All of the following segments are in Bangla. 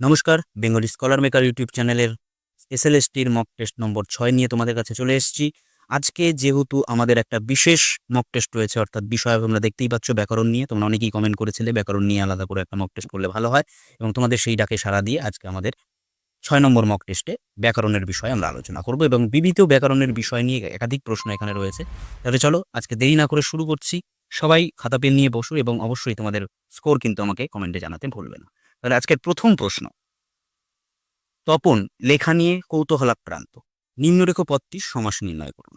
নমস্কার, বেঙ্গলি স্কলার মেকার ইউটিউব চ্যানেলের এসএলএসটির মক টেস্ট নম্বর ছয় নিয়ে তোমাদের কাছে চলে এসেছি। আজকে যেহেতু আমাদের একটা বিশেষ মক টেস্ট রয়েছে, অর্থাৎ বিষয় তোমরা দেখতেই পাচ্ছ ব্যাকরণ নিয়ে। তোমরা অনেকেই কমেন্ট করেছিলে, ব্যাকরণ নিয়ে আলাদা করে একটা মক টেস্ট করলে ভালো হয়। এবং তোমাদের সেই ডাকে সাড়া দিয়ে আজকে আমাদের ছয় নম্বর মক টেস্টে ব্যাকরণের বিষয়ে আমরা আলোচনা করব এবং বিবিধ ব্যাকরণের বিষয় নিয়ে একাধিক প্রশ্ন এখানে রয়েছে। তাহলে চলো, আজকে দেরি না করে শুরু করছি। সবাই খাতা, পেন নিয়ে বসো এবং অবশ্যই তোমাদের স্কোর কিন্তু আমাকে কমেন্টে জানাতে ভুলবে না। তাহলে আজকের প্রথম প্রশ্ন। তপন, লেখা নিয়ে কৌতূহলাক্রান্ত নিম্নরেখ পদটি সমাস নির্ণয় করুন।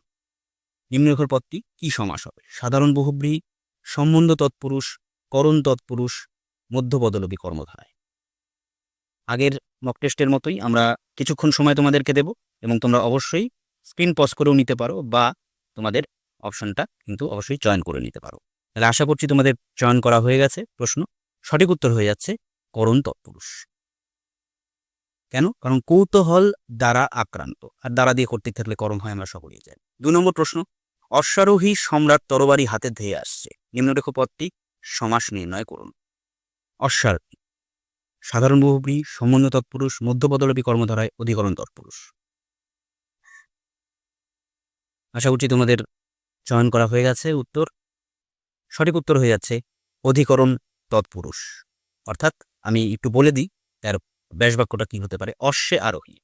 নিম্নরেখর পদটি কি সমাস হবে? সাধারণ বহুব্রী, সম্বন্ধ তৎপুরুষ, করণ তৎপুরুষ, মধ্যপদলোপী কর্মধারায়। আগের মক টেস্টের মতোই আমরা কিছুক্ষণ সময় তোমাদেরকে দেব এবং তোমরা অবশ্যই স্ক্রিন পজ করেও নিতে পারো বা তোমাদের অপশনটা কিন্তু অবশ্যই চয়ন করে নিতে পারো। তাহলে আশা করছি তোমাদের চয়ন করা হয়ে গেছে প্রশ্ন। সঠিক উত্তর হয়ে যাচ্ছে করণ তৎপুরুষ। কেন? কারণ কৌতূহল দ্বারা আক্রান্ত। আর দ্বারা দিয়ে করতে থাকলে করণ হয়, আমরা সকলেই জানি। দু নম্বর প্রশ্ন, অশ্বারোহী সম্রাট তরবারি হাতে ধেয়ে আসছে। নিম্নরেখ পদটি, সমাস নির্ণয় করুন। অশ্বারোহী, সাধারণ বহুব্রী সম্বন্ধ তৎপুরুষ, মধ্যপদলোপী কর্মধারায় অধিকরণ তৎপুরুষ। আশা করছি তোমাদের চয়ন করা হয়ে গেছে উত্তর। সঠিক উত্তর হয়ে যাচ্ছে, অধিকরণ তৎপুরুষ। অর্থাৎ আমি একটু বলে দিই, তার ব্যাস বাক্যটা কি হতে পারে? অশ্বে আরোহী।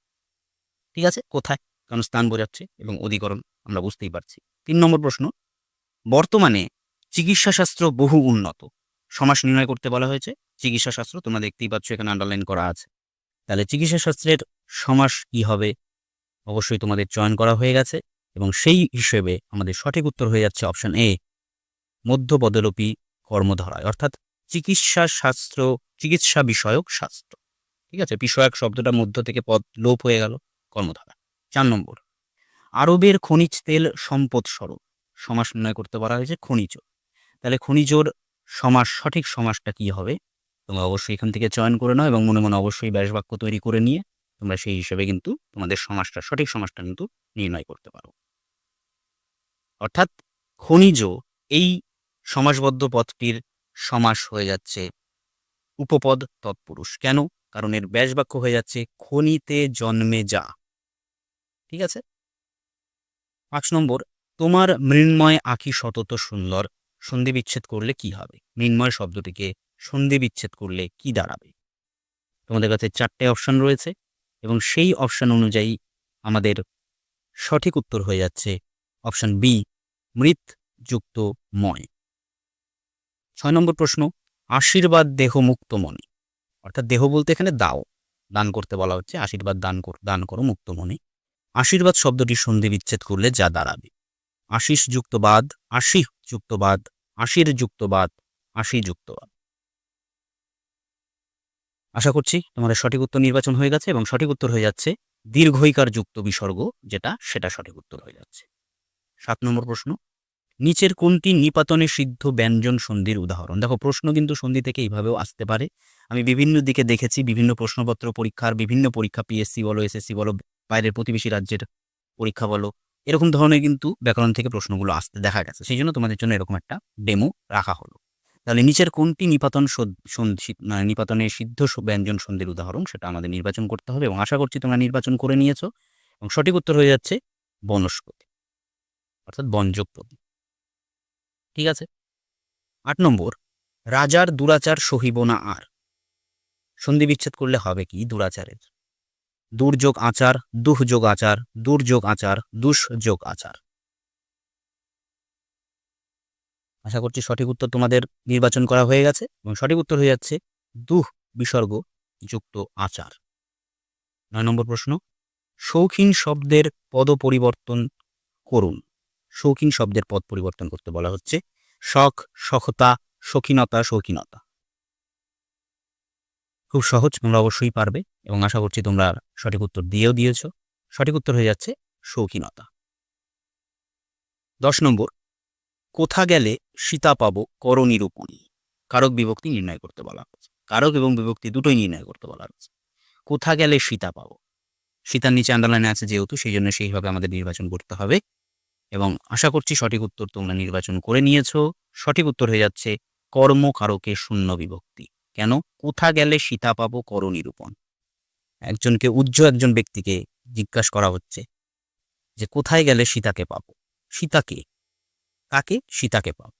ঠিক আছে? কোথায়? কারণ স্থান বোঝাচ্ছে এবং অধিকরণ আমরা বুঝতেই পারছি। তিন নম্বর প্রশ্ন, বর্তমানে চিকিৎসাশাস্ত্র বহু উন্নত। সমাস নির্ণয় করতে বলা হয়েছে, চিকিৎসাশাস্ত্র তোমরা দেখতেই পাচ্ছ এখানে আন্ডারলাইন করা আছে। তাহলে চিকিৎসাশাস্ত্রের সমাস কি হবে? অবশ্যই তোমাদের চয়ন করা হয়ে গেছে এবং সেই হিসেবে আমাদের সঠিক উত্তর হয়ে যাচ্ছে অপশন এ মধ্যপদলোপী কর্মধারায়। অর্থাৎ চিকিৎসা শাস্ত্র চিকিৎসা বিষয়ক শাস্ত্র। ঠিক আছে? বিষয়ক শব্দটা মধ্য থেকে পদ লোপ হয়ে গেল, কর্মধারা। চার নম্বর। আরবের খনিজ তেল সম্পদ স্বরূপ। সমাস নির্ণয় করতে বলা হয়েছে খনিজ। তাহলে খনিজর সমাস, সঠিক সমাসটা কি হবে? তোমরা অবশ্যই এখান থেকে চয়ন করে নাও এবং মনে মনে অবশ্যই ব্যাস বাক্য তৈরি করে নিয়ে তোমরা সেই হিসেবে কিন্তু তোমাদের সমাসটা, সঠিক সমাজটা কিন্তু নির্ণয় করতে পারো। অর্থাৎ খনিজ এই সমাসবদ্ধ পদটির সমাস হয়ে যাচ্ছে। উপপদ তৎপুরুষ। কেন? কারণ এর ব্যাস বাক্য হয়ে যাচ্ছে, খনিতে জন্মে যা। ঠিক আছে? পাঁচ নম্বর, তোমার মৃন্ময় আঁখি সতত সুন্দর। সন্ধি বিচ্ছেদ করলে কি হবে? মৃন্ময় শব্দটিকে সন্ধি বিচ্ছেদ করলে কি দাঁড়াবে? তোমাদের কাছে চারটে অপশন রয়েছে এবং সেই অপশন অনুযায়ী আমাদের সঠিক উত্তর হয়ে যাচ্ছে অপশন বি মৃত যুক্ত ময়। ছয় নম্বর প্রশ্ন, আশীর্বাদ দেহ মুক্ত মনে অর্থাৎ দেহ বলতে এখানে দাও, দান করতে বলা হচ্ছে, আশীর্বাদ দান কর, দান করো মুক্ত মনে আশীর্বাদ শব্দটি সন্ধি বিচ্ছেদ করলে যা দাঁড়াবে। আশিস যুক্তবাদ আশি যুক্তবাদ আশির যুক্তবাদ আশি যুক্তবাদ আশা করছি তোমাদের সঠিক উত্তর নির্বাচন হয়ে গেছে এবং সঠিক উত্তর হয়ে যাচ্ছে দীর্ঘইকার যুক্ত বিসর্গ, যেটা সেটা সঠিক উত্তর হয়ে যাচ্ছে। সাত নম্বর প্রশ্ন নিচের কোনটি নিপাতনে সিদ্ধ ব্যঞ্জন সন্ধির উদাহরণ? দেখো, প্রশ্ন কিন্তু সন্ধি থেকে এইভাবেও আসতে পারে। আমি বিভিন্ন দিকে দেখেছি, বিভিন্ন প্রশ্নপত্র পরীক্ষার, বিভিন্ন পরীক্ষা পিএসসি বলো এসএসসি বলো, বাইরের প্রতিবেশী রাজ্যের পরীক্ষা বলো, এরকম ধরনের কিন্তু ব্যাকরণ থেকে প্রশ্নগুলো আসতে দেখা গেছে। সেই জন্য তোমাদের জন্য এরকম একটা ডেমো রাখা হলো। তাহলে নিচের কোনটি নিপাতন মানে নিপাতনে সিদ্ধ ব্যঞ্জন সন্ধির উদাহরণ, সেটা আমাদের নির্বাচন করতে হবে এবং আশা করছি তোমরা নির্বাচন করে নিয়েছো। এবং সঠিক উত্তর হয়ে যাচ্ছে বনস্পতি, অর্থাৎ বনযোগ প্রতীক ঠিক আছে? আট নম্বর, রাজার দুরাচার সহিব না আর। সন্ধি বিচ্ছেদ করলে হবে কি? দুরাচারের। দুর্যোগ আচার দুঃযোগ আচার, দুর্যোগ আচার, দুষ্যোগ আচার। আশা করছি সঠিক উত্তর তোমাদের নির্বাচন করা হয়ে গেছে এবং সঠিক উত্তর হয়ে যাচ্ছে দুহ বিসর্গ যুক্ত আচার। নয় নম্বর প্রশ্ন, শৌখিন শব্দের পদ পরিবর্তন করুন। শৌখিন শব্দের পদ পরিবর্তন করতে বলা হচ্ছে শখ, সখতা, শৌখিনতা শৌখিনতা। খুব সহজ, তোমরা অবশ্যই পারবে এবং আশা করছি তোমরা সঠিক উত্তর দিয়েও দিয়েছ। সঠিক উত্তর হয়ে যাচ্ছে শৌখিনতা। দশ নম্বর, কোথা গেলে সীতা পাবো কর নিরূপণী কারক বিভক্তি নির্ণয় করতে বলা হচ্ছে। কারক এবং বিভক্তি দুটোই নির্ণয় করতে বলা হচ্ছে। কোথা গেলে সীতা পাবো? সীতার নিচে আন্ডারলাইনে আছে যেহেতু সেই জন্য সেইভাবে আমাদের নির্বাচন করতে হবে। এবং আশা করছি সঠিক উত্তর তোমরা নির্বাচন করে নিয়েছো। সঠিক উত্তর হয়ে যাচ্ছে, কর্মকারকে শূন্য বিভক্তি। কেন? কোথা গেলে সীতা পাবো কর নিরূপণ একজনকে উজ্জ্ব একজন ব্যক্তিকে জিজ্ঞাসা করা হচ্ছে যে কোথায় গেলে সীতাকে পাবো? সীতাকে কাকে? সীতাকে পাবো।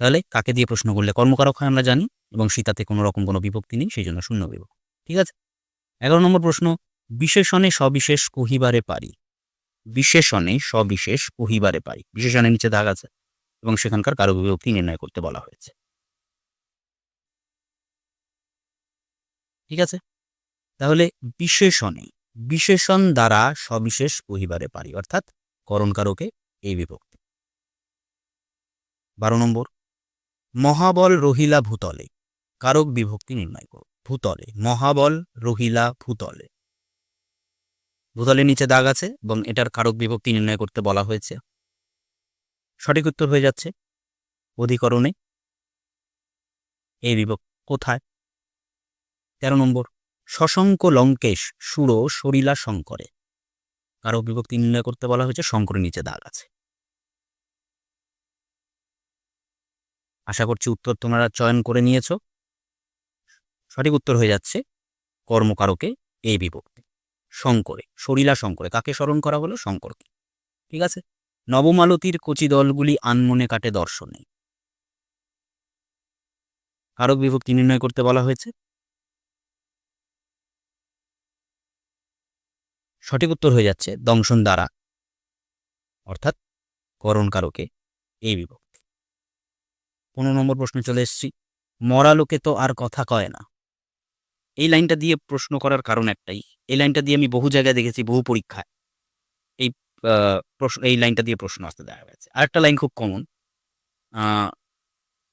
তাহলে কাকে দিয়ে প্রশ্ন করলে কর্মকারক হয় আমরা জানি এবং সীতাতে কোনো রকম কোনো বিভক্তি নেই, সেই জন্য শূন্য বিভক্তি। ঠিক আছে? এগারো নম্বর প্রশ্ন, বিশেষণে সবিশেষ কহিবারে পারি। বিশেষণে সবিশেষ কহিবারে পারি। বিশেষণের নিচে দাগ আছে এবং সেখানকার কারও বিভক্তি নির্ণয় করতে বলা হয়েছে। ঠিক আছে? তাহলে বিশেষণে, বিশেষণ দ্বারা সবিশেষ কহিবারে পারি, অর্থাৎ করণ কারকে এই বিভক্তি। বারো নম্বর, মহাবল রহিলা ভূতলে, কারক বিভক্তি নির্ণয় করো। ভূতলে, মহাবল রহিলা ভূতলে। ভূতলের নিচে দাগ আছে এবং এটার কারক বিভক্তি নির্ণয় করতে বলা হয়েছে। সঠিক উত্তর হয়ে যাচ্ছে অধিকরণে। এই বিভক্তি কোথায়? তেরো নম্বর। শশঙ্ক লঙ্কেশ সুর সরিলা শঙ্করে। কারক বিভক্তি নির্ণয় করতে বলা হয়েছে শঙ্করের নিচে দাগ আছে। আশা করছি উত্তর তোমরা চয়ন করে নিয়েছো। সঠিক উত্তর হয়ে যাচ্ছে কর্মকারকে এই বিভক্তি। শঙ্করে, সরিলা শঙ্করে। কাকে স্মরণ করা হলো? শঙ্করকে। ঠিক আছে? নবমালতীর কচি দলগুলি আনমনে কাটে দর্শনে। কারক বিভক্তি নির্ণয় করতে বলা হয়েছে। সঠিক উত্তর হয়ে যাচ্ছে দংশন দ্বারা। অর্থাৎ করণ কারকে এই বিভক্তি। পনেরো নম্বর প্রশ্নে চলে এসেছি। মরা লোকে তো আর কথা কয় না। এই লাইনটা দিয়ে প্রশ্ন করার কারণ একটাই। এই লাইনটা দিয়ে আমি বহু জায়গায় দেখেছি, বহু পরীক্ষায়। এই প্রশ্ন, এই লাইনটা দিয়ে প্রশ্ন আসতে দেখা গেছে। আরেকটা লাইন খুব কমন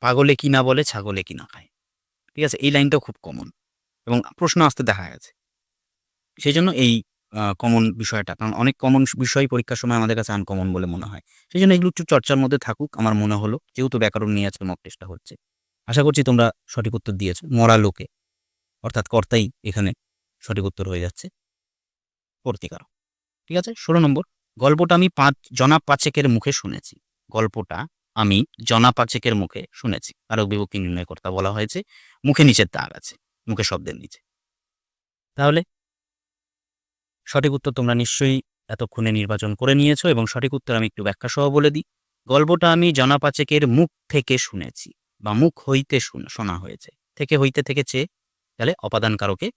পাগলে কি না বলে, ছাগলে কি না খায়। ঠিক আছে? এই লাইনটাও খুব কমন এবং প্রশ্ন আসতে দেখা গেছে। সেই জন্য এই কমন বিষয়টা, কারণ অনেক কমন বিষয় পরীক্ষার সময় আমাদের কাছে আনকমন বলে মনে হয়। সেই জন্য এগুলো একটু চর্চার মধ্যে থাকুক, আমার মনে হলো। যেহেতু ব্যাকরণ নিয়ে আজকে মক টেস্টটা হচ্ছে। আশা করছি তোমরা সঠিক উত্তর দিয়েছ, মরা লোকে। অর্থাৎ কর্তাই এখানে সঠিক উত্তর হয়ে যাচ্ছে। কর্তিকার ঠিক আছে? ষোলো নম্বর। গল্পটা আমি পাঁচ জনা পাচেকের মুখে শুনেছি। গল্পটা আমি জনা পাচেকের মুখে শুনেছি। কারক বিভক্তি নির্ণয় কর্তা বলা হয়েছে, মুখে নিচের দাগ আছে, মুখে শব্দের নিচে। তাহলে সঠিক উত্তর তোমরা নিশ্চয়ই এতক্ষণে নির্বাচন করে নিয়েছো এবং সঠিক উত্তর আমি একটু ব্যাখ্যা সহ বলে দিই। গল্পটা আমি জনা পাচেকের মুখ থেকে শুনেছি বা মুখ হইতে শুন- শোনা হয়েছে। থেকে হইতে থেকে চেয়ে তাহলে অপাদান কারকে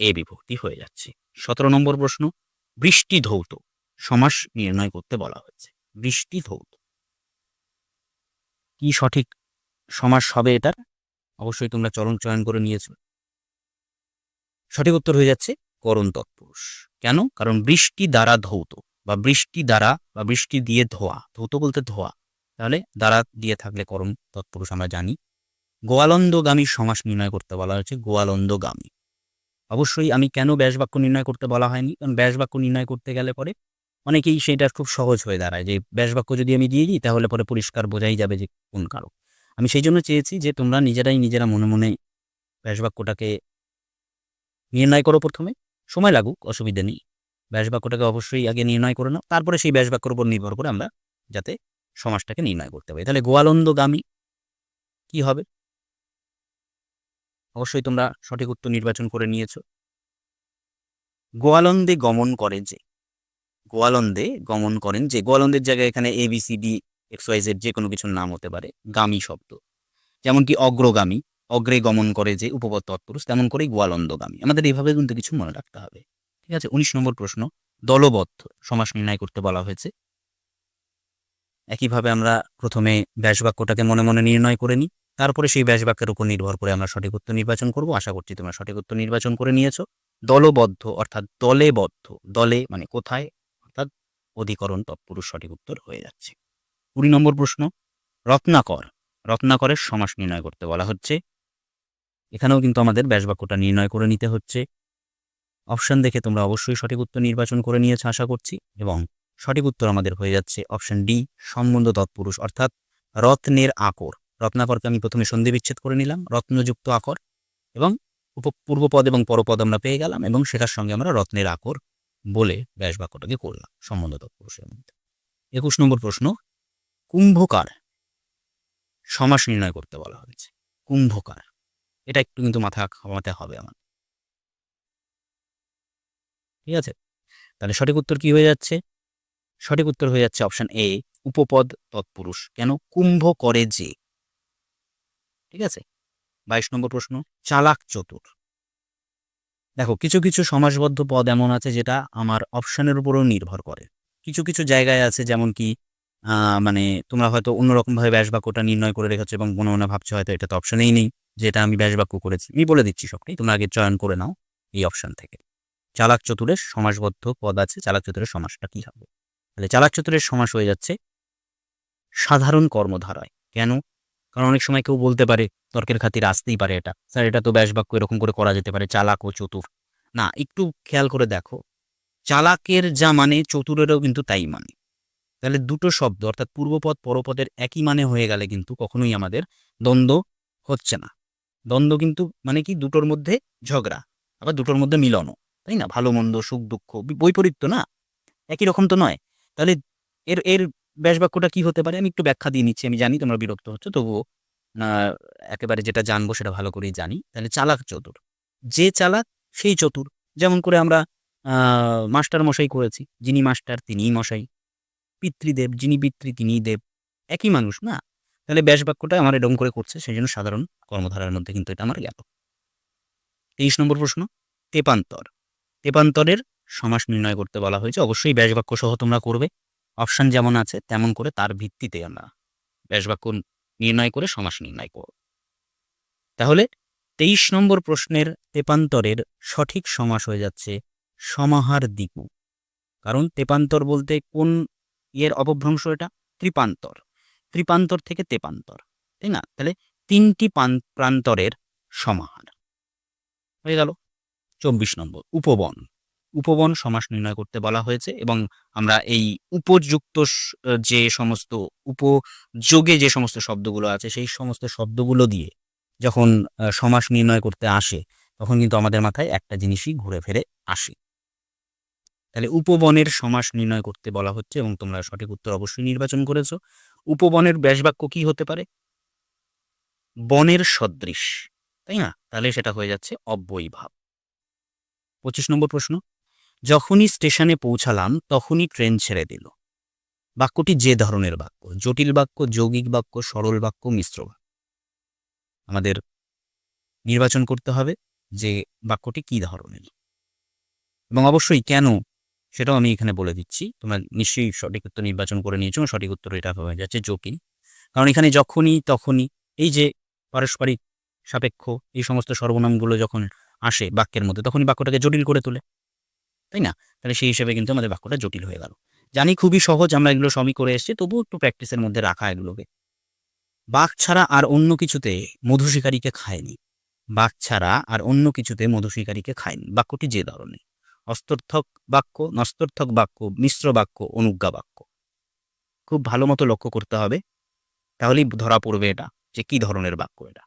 এ বিভক্তি হয়ে যাচ্ছে। সতেরো নম্বর প্রশ্ন, বৃষ্টি ধৌত, সমাস নির্ণয় করতে বলা হয়েছে। বৃষ্টি ধৌত। কি সঠিক সমাস হবে এটার? অবশ্যই তোমরা চরণ চয়ন করে নিয়েছো। সঠিক উত্তর হয়ে যাচ্ছে, করণ তৎপুরুষ। কেন? কারণ বৃষ্টি দ্বারা ধৌত, বা বৃষ্টি দ্বারা, বা বৃষ্টি দিয়ে ধোয়া। ধৌত বলতে ধোয়া। তাহলে দ্বারা দিয়ে থাকলে করণ তৎপুরুষ আমরা জানি। গোয়ালন্দগামী সমাস নির্ণয় করতে বলা হয়েছে, গোয়ালন্দগামী। অবশ্যই আমি কেন ব্যাসবাক্য নির্ণয় করতে বলা হয়নি? কারণ ব্যাসবাক্য নির্ণয় করতে গেলে পরে অনেকেই সেটা খুব সহজ হয়ে দাঁড়ায় যে, ব্যাসবাক্য যদি আমি দিয়ে দিই, তাহলে পরে পরিষ্কার বোঝাই যাবে যে, কোন কারক। আমি সেই জন্য চেয়েছি যে, তোমরা নিজেরাই নিজেরা মনে মনে ব্যাসবাক্যটাকে নির্ণয় করো প্রথমে। সময় লাগুক, অসুবিধা নেই। ব্যাসবাক্যটাকে অবশ্যই আগে নির্ণয় করে নাও। তারপরে সেই ব্যাসবাক্যর উপর নির্ভর করে আমরা যাতে সমাজটাকে নির্ণয় করতে পারি। তাহলে গোয়ালন্দগামী কি হবে? অবশ্যই তোমরা সঠিক উত্তর নির্বাচন করে নিয়েছো। গোয়ালন্দে গমন করে যে, গোয়ালন্দে গমন করেন যে, গোয়ালন্দের জায়গায় এখানে A B C D X যে কোনো কিছুর নাম হতে পারে, গামী শব্দ। যেমন কি অগ্রগামী, অগ্রে গমন করে যে উপপদ তৎপুরুষ, তেমন করেই গোয়ালন্দগামী। আমাদের এইভাবে কিন্তু কিছু মনে রাখতে হবে। ঠিক আছে? উনিশ নম্বর প্রশ্ন, দলবদ্ধ সমাস নির্ণয় করতে বলা হয়েছে। একইভাবে আমরা প্রথমে ব্যাসবাক্যটাকে মনে মনে নির্ণয় করে নিই। তারপরে সেই ব্যাস বাক্যের উপর নির্ভর করে আমরা সঠিক উত্তর নির্বাচন করব। আশা করছি তোমরা সঠিক উত্তর নির্বাচন করে নিয়েছো। দলবদ্ধ, অর্থাৎ দলে বদ্ধ দলে মানে কোথায়? অর্থাৎ অধিকরণ তৎপুরুষ সঠিক উত্তর হয়ে যাচ্ছে। কুড়ি নম্বর প্রশ্ন, রত্নাকর, রত্নাকরের সমাস নির্ণয় করতে বলা হচ্ছে। এখানেও কিন্তু আমাদের ব্যাসবাক্যটা নির্ণয় করে নিতে হচ্ছে। অপশন দেখে তোমরা অবশ্যই সঠিক উত্তর নির্বাচন করে নিয়েছো, আশা করছি। এবং সঠিক উত্তর আমাদের হয়ে যাচ্ছে অপশন ডি, সম্বন্ধ তৎপুরুষ, অর্থাৎ রত্নের আকর। রত্নাকরকে আমি প্রথমে সন্ধি বিচ্ছেদ করে নিলাম, রত্নযুক্ত আকর এবং পূর্বপদ এবং পরপদ আমরা পেয়ে গেলাম এবং সেটার সঙ্গে আমরা রত্নের আকর বলে ব্যাস বাক্যটাকে করলাম, সম্বন্ধ তৎপুরুষের মধ্যে। একুশ নম্বর প্রশ্ন, কুম্ভকার সমাস নির্ণয় করতে বলা হয়েছে। কুম্ভকার, এটা একটু কিন্তু মাথা খাওয়াতে হবে আমার। ঠিক আছে? তাহলে সঠিক উত্তর কি হয়ে যাচ্ছে? সঠিক উত্তর হয়ে যাচ্ছে অপশন এ, উপপদ তৎপুরুষ। কেন? কুম্ভ করে যে। ঠিক আছে? বাইশ নম্বর প্রশ্ন, চালাক চতুর। দেখো, কিছু কিছু সমাসবদ্ধ পদ এমন আছে যেটা আমার অপশনের উপরও নির্ভর করে। কিছু কিছু জায়গায় আছে যেমন কি মানে তোমরা হয়তো অন্যরকমভাবে ব্যাস বাক্যটা নির্ণয় করে রেখেছো এবং মনে মনে ভাবছ হয়তো এটা তো অপশনেই নেই, যেটা আমি ব্যাস বাক্য করেছি। আমি বলে দিচ্ছি সবটাই, তোমরা আগে চয়ন করে নাও এই অপশন থেকে। চালাক চতুরের সমাসবদ্ধ পদ আছে, চালাক চতুরের সমাসটা কি হবে? তাহলে চালাক চতুরের সমাস হয়ে যাচ্ছে সাধারণ কর্মধারায়। কেন? কারণ অনেক সময় কেউ বলতে পারে, তর্কের খাতির আসতেই পারে এটা। স্যার, এটা তো ব্যাস বাক্য, এরকম করে করা যেতে পারে, চালাক ও চতুর। না, একটু খেয়াল করে দেখো, চালাকের যা মানে চতুরেরও কিন্তু তাই মানে। তাহলে দুটো শব্দ, অর্থাৎ পূর্বপদ, পরপদের একই মানে হয়ে গেলে কিন্তু কখনোই আমাদের দ্বন্দ্ব হচ্ছে না। দ্বন্দ্ব কিন্তু মানে কি, দুটোর মধ্যে ঝগড়া, আবার দুটোর মধ্যে মিলনও, তাই না? ভালো, মন্দ, সুখ, দুঃখ বৈপরীত্য না? একই রকম তো নয়। তাহলে এর এর ব্যাস বাক্যটা কি হতে পারে? আমি একটু ব্যাখ্যা দিয়ে নিচ্ছি, আমি জানি তোমরা বিরক্ত হচ্ছে, তবুও একেবারে যেটা জানব সেটা ভালো করেই জানি। তাহলে চালাক চতুর। যে চালাক, সেই চতুর। যেমন করে আমরা মাস্টার মশাই করেছি, যিনি মাস্টার, তিনিই মশাই। পিতৃদেব, যিনি পিতৃ, তিনিই দেব। একই মানুষ, না? তাহলে ব্যাস বাক্যটা আমার এরকম করে করছে সেই জন্য সাধারণ কর্মধারার মধ্যে কিন্তু এটা আমার গেল। তেইশ নম্বর প্রশ্ন, তেপান্তর। তেপান্তরের সমাস নির্ণয় করতে বলা হয়েছে। অবশ্যই ব্যাস বাক্য সহ তোমরা করবে। অপশন যেমন আছে, তেমন করে তার ভিত্তিতে আমরা ব্যাস বাক্য নির্ণয় করে সমাস নির্ণয় করব। তাহলে তেইশ নম্বর প্রশ্নের তেপান্তরের সঠিক সমাস হয়ে যাচ্ছে সমাহার দিকু কারণ তেপান্তর বলতে কোন ইয়ের অপভ্রংশ এটা? ত্রিপান্তর। ত্রিপান্তর থেকে তেপান্তর, তাই না? তাহলে তিনটি প্রান্তরের সমাহার। হয়ে গেল। চব্বিশ নম্বর, উপবন। উপবন সমাস নির্ণয় করতে বলা হয়েছে এবং আমরা এই উপযুক্ত যে সমস্ত উপযোগে যে সমস্ত শব্দগুলো আছে, সেই সমস্ত শব্দগুলো দিয়ে যখন সমাস নির্ণয় করতে আসে, তখন কিন্তু আমাদের মাথায় একটা জিনিসই ঘুরে ফিরে আসে। তাহলে উপবনের সমাস নির্ণয় করতে বলা হচ্ছে এবং তোমরা সঠিক উত্তর অবশ্যই নির্বাচন করেছ। উপবনের ব্যাসবাক্য কি হতে পারে? বনের সদৃশ, তাই না? তাহলে সেটা হয়ে যাচ্ছে অব্যয়ী ভাব পঁচিশ নম্বর প্রশ্ন। যখনই স্টেশনে পৌঁছালাম, তখনই ট্রেন ছেড়ে দিল। বাক্যটি যে ধরনের বাক্য, জটিল বাক্য, যৌগিক বাক্য, সরল বাক্য, মিশ্র বাক্য। আমাদের নির্বাচন করতে হবে যে বাক্যটি কি ধরনের। এবং অবশ্যই কেন সেটাও আমি এখানে বলে দিচ্ছি। তোমরা নিশ্চয়ই সঠিক উত্তর নির্বাচন করে নিয়েছো, সঠিক উত্তর এটা হয়ে যাচ্ছে জটিল কারণ এখানে যখনই, তখনই এই যে পারস্পরিক সাপেক্ষ, এই সমস্ত সর্বনামগুলো যখন আসে বাক্যের মধ্যে, তখনই বাক্যটাকে জটিল করে তোলে। তাই না? তাহলে সেই হিসেবে কিন্তু আমাদের বাক্যটা জটিল হয়ে গেল। জানি খুবই সহজ আমরা এগুলো সবই করে এসেছি, তবুও একটু প্র্যাকটিসের মধ্যে রাখা এগুলোকে। বাঘ ছাড়া আর অন্য কিছুতে মধু শিকারীকে খায়নি। বাঘ ছাড়া আর অন্য কিছুতে মধু শিকারীকে খায়নি। বাক্যটি যে ধরনের। অস্তর্থক বাক্য, নস্তর্থক বাক্য, মিশ্র বাক্য, অনুজ্ঞা বাক্য। খুব ভালো মতো লক্ষ্য করতে হবে। তাহলেই ধরা পড়বে এটা যে কি ধরনের বাক্য এটা।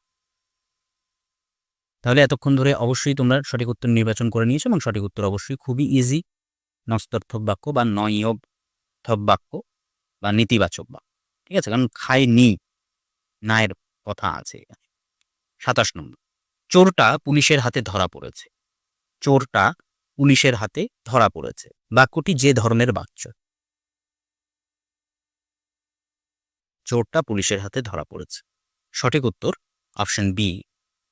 তাহলে এতক্ষণ ধরে অবশ্যই তোমরা সঠিক উত্তর নির্বাচন করে নিয়েছো এবং সঠিক উত্তর অবশ্যই খুবই ইজি নস্তর্থক বাক্য বা নয়থক বাক্য বা নেতিবাচক বাক্য, ঠিক আছে? কারণ খায়নি নায়ের কথা আছে এখানে। সাতাশ নম্বর, চোরটা পুলিশের হাতে ধরা পড়েছে। চোরটা পুলিশের হাতে ধরা পড়েছে। বাক্যটি যে ধরনের বাক্য? চোরটা পুলিশের হাতে ধরা পড়েছে। সঠিক উত্তর অপশন বি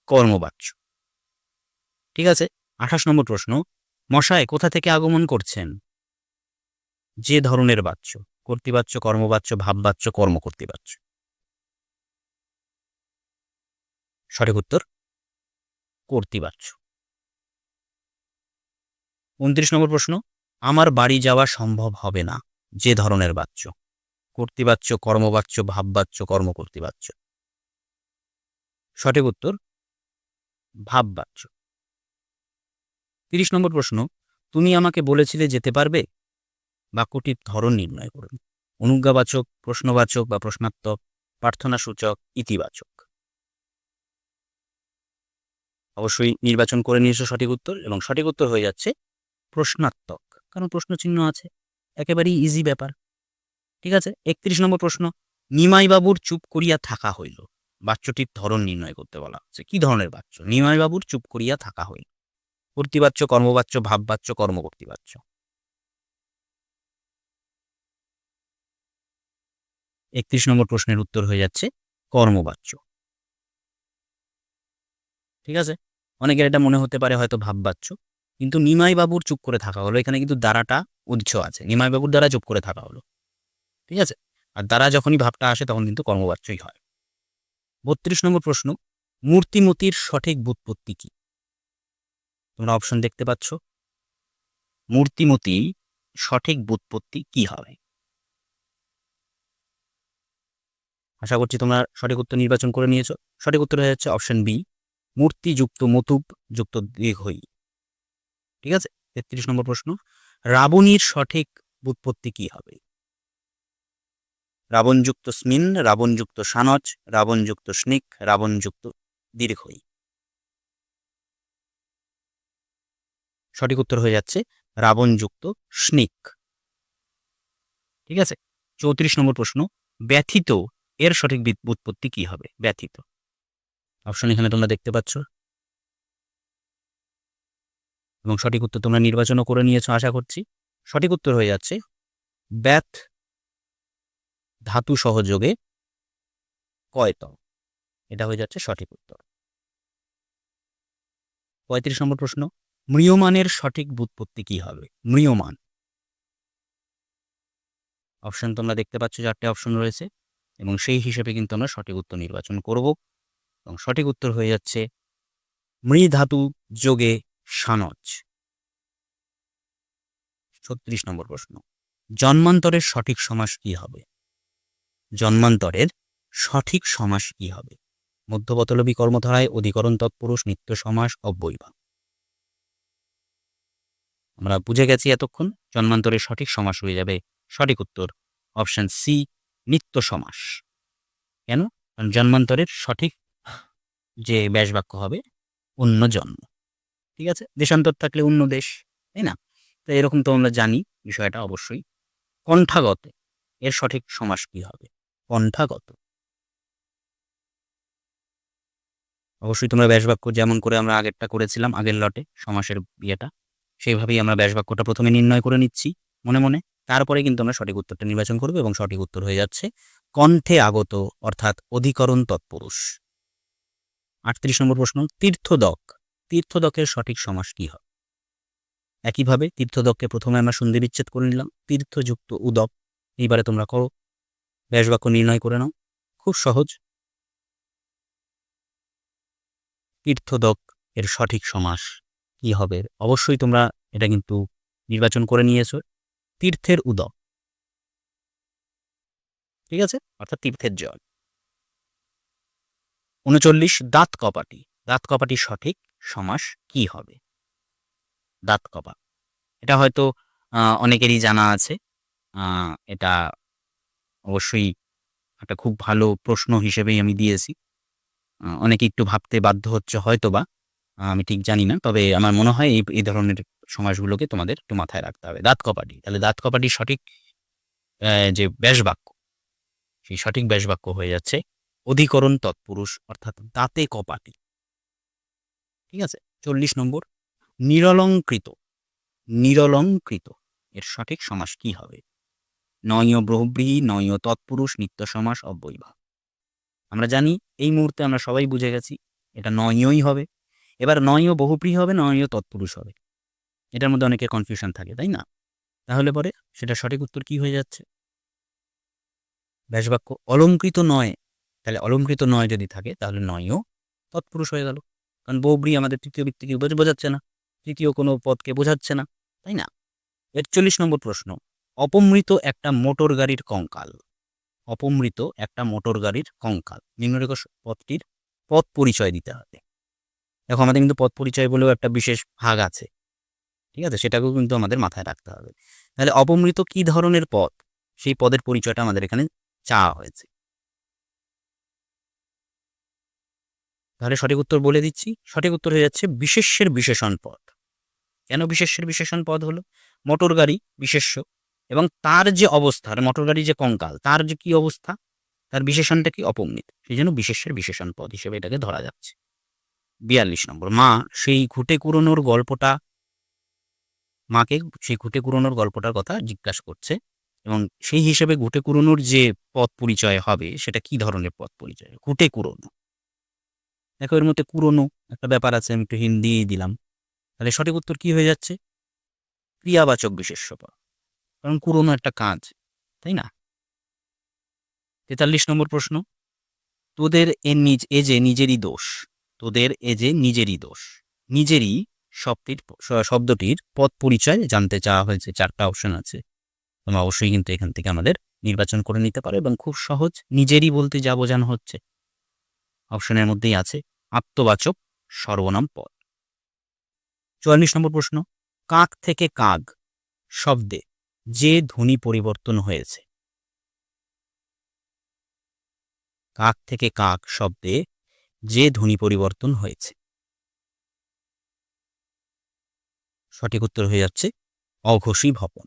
কর্মবাচ্য ঠিক আছে? আঠাশ নম্বর প্রশ্ন। মশায় কোথা থেকে আগমন করছেন? যে ধরনের বাচ্য কর্তৃবাচ্য, কর্মবাচ্য, ভাববাচ্য কর্ম কর্তৃবাচ্য সঠিক উত্তর? কর্তৃবাচ্য। উনত্রিশ নম্বর প্রশ্ন। আমার বাড়ি যাওয়া সম্ভব হবে না, যে ধরনের বাচ্য কর্তৃবাচ্য, কর্মবাচ্য, ভাববাচ্য, কর্মকর্তৃবাচ্য। সঠিক উত্তর? ভাববাচ্য। তিরিশ নম্বর প্রশ্ন, তুমি আমাকে বলেছিলে যেতে পারবে? বাক্যটির ধরন নির্ণয় করুন। অনুজ্ঞাবাচক, প্রশ্নবাচক বা প্রশ্নাত্মক প্রার্থনা সূচক ইতিবাচক। অবশ্যই নির্বাচন করে নিয়েছো সঠিক উত্তর এবং সঠিক উত্তর হয়ে যাচ্ছে প্রশ্নাত্মক। কারণ প্রশ্ন চিহ্ন আছে, একেবারেই ইজি ব্যাপার। ঠিক আছে? একত্রিশ নম্বর প্রশ্ন, নিমাইবাবুর চুপ করিয়া থাকা হইল। বাচ্যটির ধরন নির্ণয় করতে বলা হচ্ছে। কি ধরনের বাচ্য নিমাইবাবুর চুপ করিয়া থাকা হইল। কর্তৃবাচ্য কর্মবাচ্য ভাববাচ্য কর্মকর্তৃবাচ্য একত্রিশ নম্বর প্রশ্নের উত্তর হয়ে যাচ্ছে কর্মবাচ্য ঠিক আছে? অনেকের এটা মনে হতে পারে হয়তো ভাববাচ্য কিন্তু নিমাই বাবুর চুপ করে থাকা হলো। এখানে কিন্তু দ্বারাটা উচ্চ আছে নিমাই বাবুর দ্বারা চুপ করে থাকা হলো। ঠিক আছে? আর দ্বারা যখনই ভাবটা আসে তখন কিন্তু কর্মবাচ্যই হয়। বত্রিশ নম্বর প্রশ্ন, মূর্তিমতির সঠিক বুৎপত্তি কি? তোমরা অপশন দেখতে পাচ্ছ। মূর্তিমতি সঠিক বুৎপত্তি কি হবে? আশা করছি তোমরা সঠিক উত্তর নির্বাচন করে নিয়েছো। সঠিক উত্তর হয়ে যাচ্ছে অপশন বি মূর্তিযুক্ত মতুব যুক্ত দীর্ঘই। ঠিক আছে? তেত্রিশ নম্বর প্রশ্ন, রাবণীর সঠিক বুৎপত্তি কি হবে? রাবণযুক্ত স্মিন, রাবণযুক্ত সানচ রাবণযুক্ত স্নিক রাবণযুক্ত দীর্ঘই। সঠিক উত্তর হয়ে যাচ্ছে রাবণযুক্ত স্নিক ঠিক আছে? চৌত্রিশ নম্বর প্রশ্ন, ব্যথিত, এর সঠিক উৎপত্তি কি হবে? ব্যথিত। অপশন এখানে তোমরা দেখতে পাচ্ছ। এবং সঠিক উত্তর তোমরা নির্বাচনও করে নিয়েছো, আশা করছি। সঠিক উত্তর হয়ে যাচ্ছে, ব্যাথ ধাতু সহযোগে কয়ত এটা হয়ে যাচ্ছে সঠিক উত্তর। পঁয়ত্রিশ নম্বর প্রশ্ন মৃয়মানের সঠিক বুৎপত্তি কি হবে? মৃয়মান অপশন তোমরা দেখতে পাচ্ছ, চারটে অপশন রয়েছে এবং সেই হিসেবে কিন্তু আমরা সঠিক উত্তর নির্বাচন করব এবং সঠিক উত্তর হয়ে যাচ্ছে, মৃধাতু যোগে সানজ। ছত্রিশ নম্বর প্রশ্ন, জন্মান্তরের সঠিক সমাস কি হবে? জন্মান্তরের সঠিক সমাস কি হবে? মধ্যবতলবী কর্মধারায় অধিকরণ তৎপুরুষ নিত্য সমাস অব্যয়ভাব। আমরা বুঝে গেছি এতক্ষণ, জন্মান্তরের সঠিক সমাস হয়ে যাবে। সঠিক উত্তর অপশন সি নিত্য সমাস। কেন? কারণ জন্মান্তরের সঠিক যে ব্যাসবাক্য হবে, অন্য জন্ম। ঠিক আছে? দেশান্তর থাকলে অন্য দেশ, তাই না? তো এরকম তো আমরা জানি বিষয়টা অবশ্যই। কণ্ঠাগত, এর সঠিক সমাস কি হবে? কণ্ঠাগত। অবশ্যই তোমরা ব্যাসবাক্য যেমন করে আমরা আগেরটা করেছিলাম, আগের লটে সমাসের বিয়েটা সেইভাবেই আমরা ব্যাসবাক্যটা প্রথমে নির্ণয় করে নিচ্ছি, মনে মনে। তারপরে কিন্তু আমরা সঠিক উত্তরটা নির্বাচন করব এবং সঠিক উত্তর হয়ে যাচ্ছে, কণ্ঠে আগত, অর্থাৎ অধিকরণ তৎপুরুষ। আটত্রিশ নম্বর প্রশ্ন, তীর্থদক। তীর্থদকের সঠিক সমাস কি হয়? একইভাবে তীর্থদককে প্রথমে আমরা সন্ধি বিচ্ছেদ করে নিলাম, তীর্থযুক্ত উদক। এইবারে তোমরা করো ব্যাসবাক্য নির্ণয় করে নাও, খুব সহজ। তীর্থদক এর সঠিক সমাস। কি হবে? অবশ্যই তোমরা এটা কিন্তু নির্বাচন করে নিয়েছো। তীর্থের উদক। ঠিক আছে? অর্থাৎ তীর্থের জল। উনচল্লিশ, দাঁত কপাটি। দাঁত কপাটি সঠিক সমাস কি হবে? দাঁত কপা। এটা হয়তো অনেকেরই জানা আছে। এটা অবশ্যই একটা খুব ভালো প্রশ্ন হিসেবেই আমি দিয়েছি। অনেকে একটু ভাবতে বাধ্য হচ্ছে হয়তো বা আমি ঠিক জানি না। তবে আমার মনে হয় এই এই ধরনের সমাসগুলোকে তোমাদের একটু মাথায় রাখতে হবে। দাঁত কপাটি। তাহলে দাঁত কপাটি সঠিক যে ব্যাসবাক্য, সেই সঠিক ব্যাসবাক্য হয়ে যাচ্ছে অধিকরণ তৎপুরুষ, অর্থাৎ দাঁতে কপাটি। ঠিক আছে? চল্লিশ নম্বর। নিরলঙ্কৃত। নিরলঙ্কৃত। এর সঠিক সমাস কি হবে? নয় ব্রহ্মী নয় তৎপুরুষ, নিত্য সমাস অব্যয়ভাব আমরা জানি এই মুহূর্তে আমরা সবাই বুঝে গেছি, এটা নয়ই হবে। এবার নয়ও বহুপ্রী হবে, নয় তৎপুরুষ হবে। এটার মধ্যে অনেকের কনফিউশন থাকে, তাই না? তাহলে পরে সেটা সঠিক উত্তর কি হয়ে যাচ্ছে? ব্যাসবাক্য, অলঙ্কৃত নয়। তাহলে অলঙ্কৃত নয় যদি থাকে, তাহলে নয়ও তৎপুরুষ হয়ে গেল। কারণ বৌব্রি আমাদের তৃতীয় ব্যক্তিকে বোঝ- বোঝাচ্ছে না। তৃতীয় কোনো পদকে বোঝাচ্ছে না, তাই না? একচল্লিশ নম্বর প্রশ্ন, অপমৃত একটা মোটর গাড়ির কঙ্কাল। অপমৃত একটা মোটর গাড়ির কঙ্কাল। নিম্নরেখ পদটির পথ পরিচয় দিতে হবে। দেখো, আমাদের কিন্তু পথ পরিচয় বলেও একটা বিশেষ ভাগ আছে। ঠিক আছে? সেটাকেও কিন্তু আমাদের মাথায় রাখতে হবে। তাহলে অপমৃত কি ধরনের পদ সেই পদের পরিচয়টা আমাদের এখানে চাওয়া হয়েছে। তাহলে সঠিক উত্তর বলে দিচ্ছি। সঠিক উত্তর হয়ে যাচ্ছে বিশেষ্যের বিশেষণ পদ কেন বিশেষ্যের বিশেষণ পদ হলো? মোটর গাড়ি বিশেষ্য এবং তার যে অবস্থা আর মোটর গাড়ি যে কঙ্কাল, তার যে কি অবস্থা? তার বিশেষণটা কি? অপমৃত। সেই জন্য বিশেষ্যের বিশেষণ পদ হিসেবে এটাকে ধরা যাচ্ছে। বিয়াল্লিশ নম্বর। মা, সেই ঘুটে কুড়োনোর গল্পটা মাকে সেই ঘুটে কুড়োনোর গল্পটার কথা জিজ্ঞাসা করছে এবং সেই হিসেবে ঘুটে কুড়োনোর যে পথ পরিচয় হবে, সেটা কি ধরনের পথ পরিচয়? ঘুটে কুড়োনো। দেখো, এর মধ্যে কুড়োনো একটা ব্যাপার আছে, আমি একটু হিন্দি দিলাম। তাহলে সঠিক উত্তর কি হয়ে যাচ্ছে? ক্রিয়াবাচক বিশেষ্য পদ কারণ কুড়োনো একটা কাজ, তাই না? তেতাল্লিশ নম্বর প্রশ্ন। তোদের এ নিজ, এ যে নিজেরই দোষ। তোদের এ যে নিজেরই দোষ। নিজেরই শব্দটির শব্দটির পদ পরিচয় জানতে চাওয়া হয়েছে, চারটা অপশন আছে। তোমরা অবশ্যই কিন্তু এখান থেকে আমাদের নির্বাচন করে নিতে পারো এবং খুব সহজ নিজেরই বলতে যা বোঝানো হচ্ছে। অপশনের মধ্যেই আছে আত্মবাচক সর্বনাম পদ। চুয়াল্লিশ নম্বর প্রশ্ন, কাক থেকে কাক শব্দে যে ধ্বনি পরিবর্তন হয়েছে? কাক থেকে কাক শব্দে যে ধ্বনি পরিবর্তন হয়েছে। সঠিক উত্তর হয়ে যাচ্ছে, অঘোষী ভবন।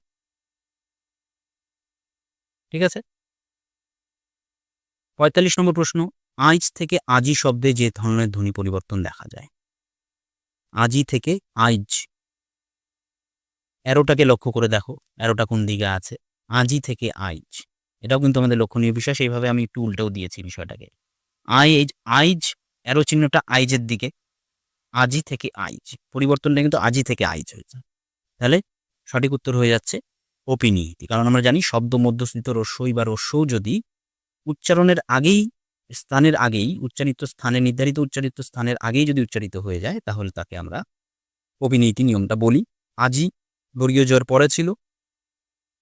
ঠিক আছে? পঁয়তাল্লিশ নম্বর প্রশ্ন আইজ থেকে আজি শব্দে যে ধরনের ধ্বনি পরিবর্তন দেখা যায়। আজি থেকে আইজ অ্যারোটাকে লক্ষ্য করে দেখো, অ্যারোটা কোন দিকে আছে? আজি থেকে আইজ এটাও কিন্তু আমাদের লক্ষণীয় বিষয়, সেইভাবে আমি একটু উল্টেও দিয়েছি বিষয়টাকে। আইজ আইজ অ্যারো চিহ্নটা আইজের দিকে, আজি থেকে আইজ পরিবর্তনটা কিন্তু আজি থেকে আইজ হয়েছে তাহলে সঠিক উত্তর হয়ে যাচ্ছে অপিনিহিতি কারণ আমরা জানি শব্দ, মধ্যস্থিত রস্যই বা রস্যও যদি উচ্চারণের আগেই, স্থানের আগেই, উচ্চারিত স্থানে, নির্ধারিত উচ্চারিত স্থানের আগেই যদি উচ্চারিত হয়ে যায়, তাহলে তাকে আমরা অভিনীতি নিয়মটা বলি। আজি বর্গীয় জয়ের পরে ছিল,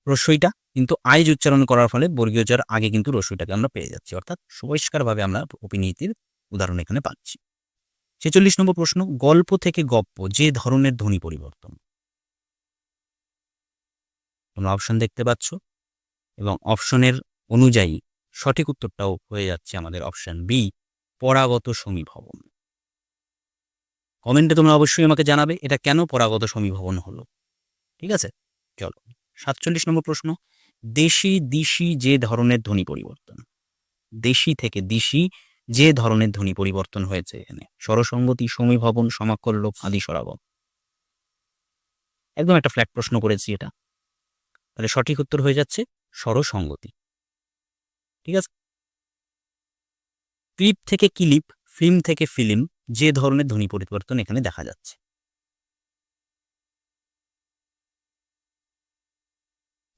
রস্যইটা, কিন্তু আইজ উচ্চারণ করার ফলে বর্গীয় জয়ের আগে কিন্তু রস্যইটাকে আমরা পেয়ে যাচ্ছি। অর্থাৎ সুপরিষ্কারভাবে আমরা অপিনীতির উদাহরণ এখানে পাচ্ছি। ছেচল্লিশ নম্বর প্রশ্ন, গল্প থেকে গপ্প, যে ধরনের ধ্বনি পরিবর্তন? তোমরা অপশন দেখতে পাচ্ছ এবং অপশনের অনুযায়ী সঠিক উত্তরটাও হয়ে যাচ্ছে আমাদের অপশন বি পরাগত সমীভবন। কমেন্টে তোমরা অবশ্যই আমাকে জানাবে এটা কেন পরাগত সমীভবন হলো। ঠিক আছে? চলো, সাতচল্লিশ নম্বর প্রশ্ন দেশি দিশি যে ধরনের ধ্বনি পরিবর্তন? দেশি থেকে দিশি যে ধরনের ধ্বনি পরিবর্তন হয়েছে এখানে, স্বরসঙ্গতি, সমীভবন সমাকল্য আদি সরাগম একদম একটা ফ্ল্যাট প্রশ্ন করেছি এটা। তাহলে সঠিক উত্তর হয়ে যাচ্ছে স্বরসঙ্গতি। ঠিক আছে? ক্লিপ থেকে ক্লিপ, ফিল্ম থেকে ফিল্ম যে ধরনের ধ্বনি পরিবর্তন এখানে দেখা যাচ্ছে।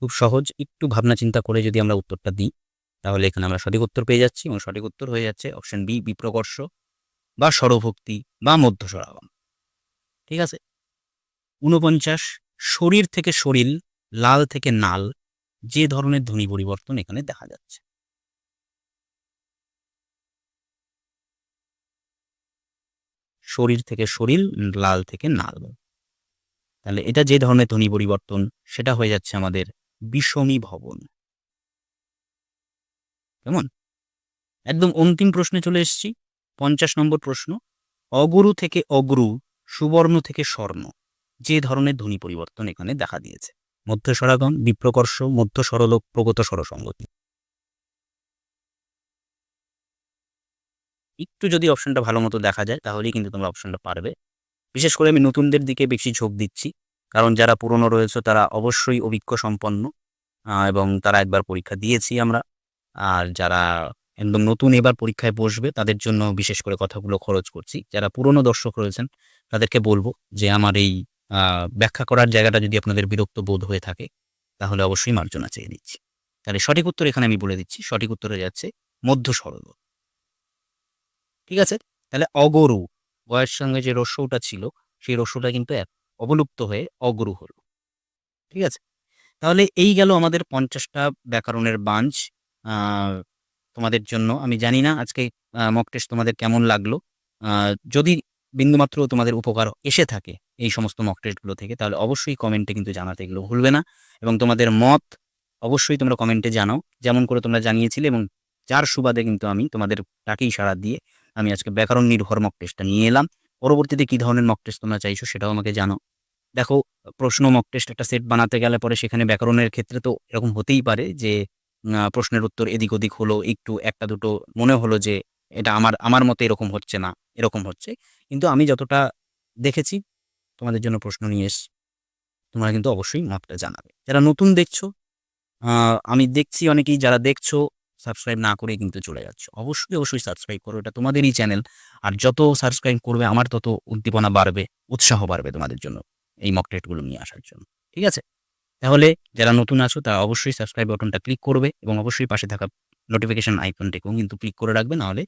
খুব সহজ, একটু ভাবনা চিন্তা করে যদি আমরা উত্তরটা দিই। তাহলে এখানে আমরা সঠিক উত্তর পেয়ে যাচ্ছি এবং সঠিক উত্তর হয়ে যাচ্ছে অপশন বি বিপ্রকর্ষ বা স্বরভক্তি বা মধ্যস্বরাগম ঠিক আছে? ঊনপঞ্চাশ, শরীর থেকে শরীর, লাল থেকে নাল, যে ধরনের ধ্বনি পরিবর্তন এখানে দেখা যাচ্ছে। শরীর থেকে শরীর, লাল থেকে নাল। তাহলে এটা যে ধরনের ধ্বনি পরিবর্তন, সেটা হয়ে যাচ্ছে আমাদের বিষমী ভবন। কেমন? একদম অন্তিম প্রশ্নে চলে এসেছি। পঞ্চাশ নম্বর প্রশ্ন, অগুরু থেকে অগুরু, সুবর্ণ থেকে স্বর্ণ, যে ধরনের ধ্বনি পরিবর্তন এখানে দেখা দিয়েছে। মধ্য স্বরাগম বিপ্রকর্ষ, মধ্য সরলোক প্রগত স্বরসঙ্গতি। একটু যদি অপশনটা ভালো মতো দেখা যায়, তাহলেই কিন্তু তোমরা অপশনটা পারবে। বিশেষ করে আমি নতুনদের দিকে বেশি ঝোঁক দিচ্ছি, কারণ যারা পুরনো রয়েছে, তারা অবশ্যই অভিজ্ঞ সম্পন্ন এবং তারা একবার পরীক্ষা দিয়েছি আমরা। আর যারা একদম নতুন এবার পরীক্ষায় বসবে, তাদের জন্য বিশেষ করে কথাগুলো খরচ করছি। যারা পুরনো দর্শক রয়েছেন, তাদেরকে বলব যে আমার এই ব্যাখ্যা করার জায়গাটা যদি আপনাদের বিরক্ত বোধ হয়ে থাকে, তাহলে অবশ্যই মার্জনা চেয়ে দিচ্ছি তাহলে সঠিক উত্তর এখানে আমি বলে দিচ্ছি। সঠিক উত্তরে যাচ্ছে মধ্য সরল ঠিক আছে? তাহলে অগরু, বয়ের সঙ্গে যে রস্যটা ছিল, সেই রস্যটা কিন্তু অবলুপ্ত হয়ে অগরু হলো। ঠিক আছে? তাহলে এই গেল আমাদের পঞ্চাশটা ব্যাকরণের বাঞ্চ তোমাদের জন্য। আমি জানি না আজকে মক টেস্ট তোমাদের কেমন লাগল। যদি বিন্দুমাত্র তোমাদের উপকার এসে থাকে এই সমস্ত মক টেস্টগুলো থেকে, তাহলে অবশ্যই কমেন্টে কিন্তু জানাতে এগুলো ভুলবে না। এবং তোমাদের মত অবশ্যই তোমরা কমেন্টে জানাও। যেমন করে তোমরা জানিয়েছিলে এবং যার সুবাদে কিন্তু আমি তোমাদের টাকেই সাড়া দিয়ে আমি আজকে ব্যাকরণ নির্ভর মক টেস্টটা নিয়ে এলাম। পরবর্তীতে কী ধরনের মক টেস্ট তোমরা চাইছো সেটাও আমাকে জানো দেখো, প্রশ্ন মক টেস্ট একটা সেট বানাতে গেলে পরে সেখানে ব্যাকরণের ক্ষেত্রে তো এরকম হতেই পারে যে প্রশ্নের উত্তর এদিক ওদিক হলো, একটু একটা দুটো মনে হলো যে এটা আমার আমার মতে এরকম হচ্ছে না, এরকম হচ্ছে। কিন্তু আমি যতটা দেখেছি, তোমাদের জন্য প্রশ্ন নিয়ে এসছি তোমরা কিন্তু অবশ্যই মতটা জানাবে। যারা নতুন দেখছ আমি দেখছি অনেকেই, যারা দেখছ সাবস্ক্রাইব না করে কিন্তু চলে যাচ্ছে। অবশ্যই অবশ্যই সাবস্ক্রাইব করো, এটা তোমাদেরই চ্যানেল আর যত সাবস্ক্রাইব করবে, আমার তত উদ্দীপনা বাড়বে, উৎসাহ বাড়বে তোমাদের জন্য এই মক টেস্টগুলো নিয়ে আসার জন্য। ঠিক আছে? তাহলে যারা নতুন আছো, তারা অবশ্যই সাবস্ক্রাইব বাটনটা ক্লিক করবে এবং অবশ্যই পাশে থাকা নোটিফিকেশন আইকনটিকেও কিন্তু ক্লিক করে রাখবে, নাহলে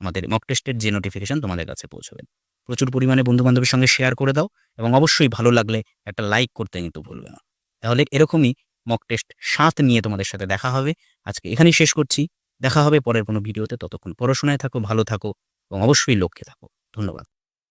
আমাদের মক টেস্টের যে নোটিফিকেশান তোমাদের কাছে পৌঁছবে। প্রচুর পরিমাণে বন্ধু বান্ধবের সঙ্গে শেয়ার করে দাও এবং অবশ্যই ভালো লাগলে একটা লাইক করতে কিন্তু ভুলবে না। তাহলে এরকমই মক টেস্ট সাত নিয়ে তোমাদের সাথে দেখা হবে। আজকে এখানেই শেষ করছি। দেখা হবে পরের কোনো ভিডিওতে ততক্ষণ পড়াশোনায় থাকো, ভালো থাকো এবং অবশ্যই লক্ষ্যে থাকো। ধন্যবাদ।